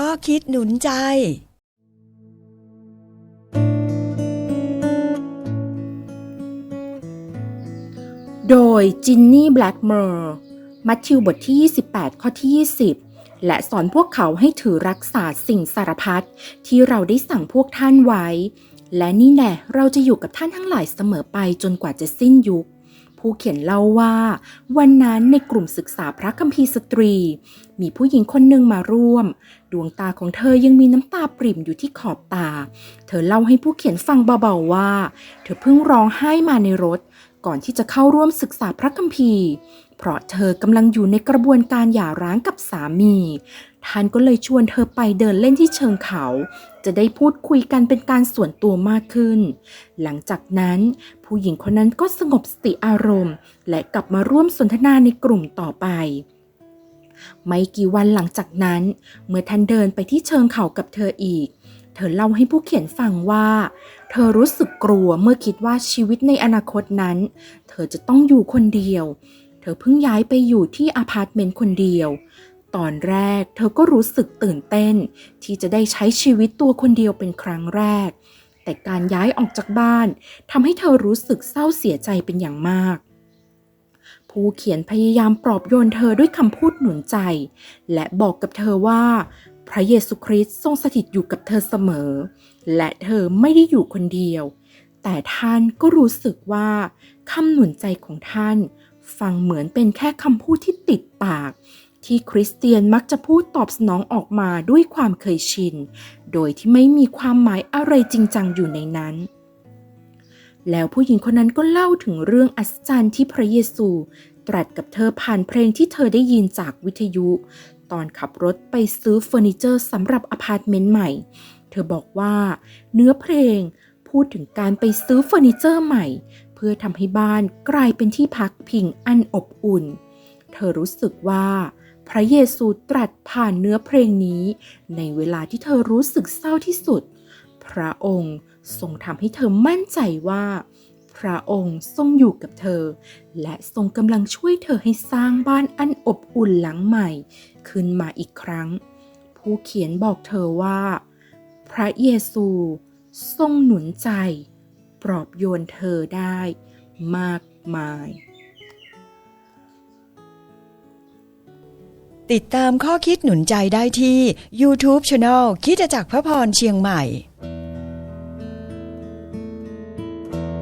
ข้อคิดหนุนใจ โดยจินนี่แบล็กเมอร์มัทธิวบทที่ 28 ข้อที่ 20 และสอนพวกเขาให้ถือรักษาสิ่งสารพัดที่เราได้สั่งพวกท่านไว้ และนี่แน่เราจะอยู่กับท่านทั้งหลายเสมอไปจนกว่าจะสิ้นยุค ผู้เขียนเล่าว่า วันนั้นในกลุ่มศึกษาพระคัมภีร์สตรี มีผู้หญิงคนหนึ่งมาร่วม ดวงตาของเธอยังมีน้ำตาปริ่มอยู่ที่ขอบตา เธอเล่าให้ผู้เขียนฟังเบาๆว่า เธอเพิ่งร้องไห้มาในรถ ก่อนที่จะเข้าร่วมศึกษาพระคัมภีร์ เพราะเธอกำลังอยู่ในกระบวนการหย่าร้างกับสามี ท่านก็เลยชวนเธอไปเดินเล่นที่เชิงเขา จะได้พูดคุยกันเป็นการส่วนตัวมากขึ้น หลังจากนั้น ผู้หญิงคนนั้นก็สงบสติอารมณ์ และกลับมาร่วมสนทนาในกลุ่มต่อไปไม่กี่วันหลังจากนั้น เมื่อท่านเดินไปที่เชิงเขากับเธออีก เธอเล่าให้ผู้เขียนฟังว่า เธอรู้สึกกลัวเมื่อคิดว่าชีวิตในอนาคตนั้น เธอจะต้องอยู่คนเดียว เธอเพิ่งย้ายไปอยู่ที่อพาร์ตเมนต์คนเดียว ตอนแรกเธอก็รู้สึกตื่นเต้น ที่จะได้ใช้ชีวิตตัวคนเดียวเป็นครั้งแรก แต่การย้ายออกจากบ้านทำให้เธอรู้สึกเศร้าเสียใจเป็นอย่างมากผู้เขียนพยายามปลอบโยนเธอด้วยคำพูดหนุนใจ และบอกกับเธอว่า พระเยซูคริสต์ทรงสถิตอยู่กับเธอเสมอ และเธอไม่ได้อยู่คนเดียว แต่ท่านก็รู้สึกว่าคำหนุนใจของท่าน ฟังเหมือนเป็นแค่คำพูดที่ติดปาก ที่คริสเตียนมักจะพูดตอบสนองออกมาด้วยความเคยชิน โดยที่ไม่มีความหมายอะไรจริงจังอยู่ในนั้น แล้วผู้หญิงคนนั้นก็เล่าถึงเรื่องอัศจรรย์ที่พระเยซูตรัสกับเธอผ่านเพลงที่เธอได้ยินจากวิทยุ ตอนขับรถไปซื้อเฟอร์นิเจอร์สำหรับอพาร์ตเมนต์ใหม่ เธอบอกว่าเนื้อเพลงพูดถึงการไปซื้อเฟอร์นิเจอร์ใหม่ เพื่อทำให้บ้านกลายเป็นที่พักพิงอันอบอุ่น เธอรู้สึกว่า พระเยซูตรัสผ่านเนื้อเพลงนี้ ในเวลาที่เธอรู้สึกเศร้าที่สุด พระองค์ทรงทำให้เธอมั่นใจว่า พระองค์ทรงอยู่กับเธอ และทรงกำลังช่วยเธอให้สร้างบ้านอันอบอุ่นหลังใหม่ ขึ้นมาอีกครั้ง ผู้เขียนบอกเธอว่า พระเยซูทรงหนุนใจ ปลอบโยนเธอได้มากมาย ติดตามข้อคิดหนุนใจได้ที่ YouTube Channel คิดจากพระพรเชียงใหม่